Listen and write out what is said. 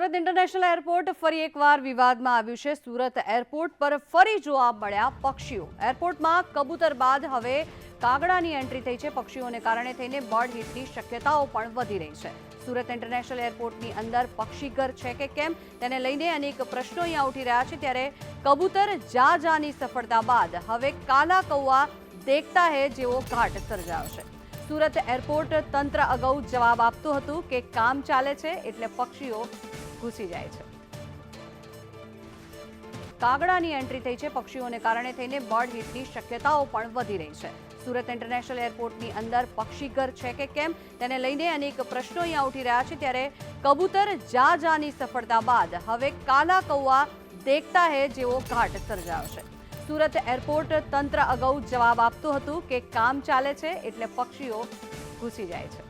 Surat international airport ફરી એકવાર વિવાદમાં આવ્યું છે. સુરત એરપોર્ટ પર ફરી જોવા મળ્યા પક્ષીઓ. એરપોર્ટમાં કબૂતર બાદ હવે કાગડાની એન્ટ્રી થઈ છે. પક્ષીઓને કારણે થઈને બર્ડ હિટની શક્યતાઓ પણ વધી રહી છે. સુરત ઇન્ટરનેશનલ એરપોર્ટની અંદર પક્ષીઘર છે કે કેમ? તેને લઈને અનેક પ્રશ્નો અહીંયા ઉઠી રહ્યા છે. ત્યારે કબૂતર જા જાની સફળતા બાદ હવે કાલા કૌવા દેખતા હે જેવો ઘાટ સર્જાયો છે. સુરત એરપોર્ટ તંત્ર અગાઉ જવાબ આપતું હતું કે કામ ચાલે છે એટલે પક્ષીઓ ઘૂસી જાય છે. કાગડાની એન્ટ્રી થઈ છે પક્ષીઓને કારણે થઈને બર્ડ હિટની શક્યતાઓ પણ વધી રહી છે. સુરત ઇન્ટરનેશનલ એરપોર્ટની અંદર પક્ષીઘર છે કે કેમ તેને લઈને અનેક પ્રશ્નો અહીંયા ઉઠી રહ્યા છે. ત્યારે કબૂતર જા જાની સફળતા બાદ હવે કાલા કૌવા દેખતા હે જેવો ઘાટ સર્જાયો છે. સુરત એરપોર્ટ તંત્ર અગાઉ જવાબ આપતું હતું કે કામ ચાલે છે એટલે પક્ષીઓ ઘૂસી જાય છે.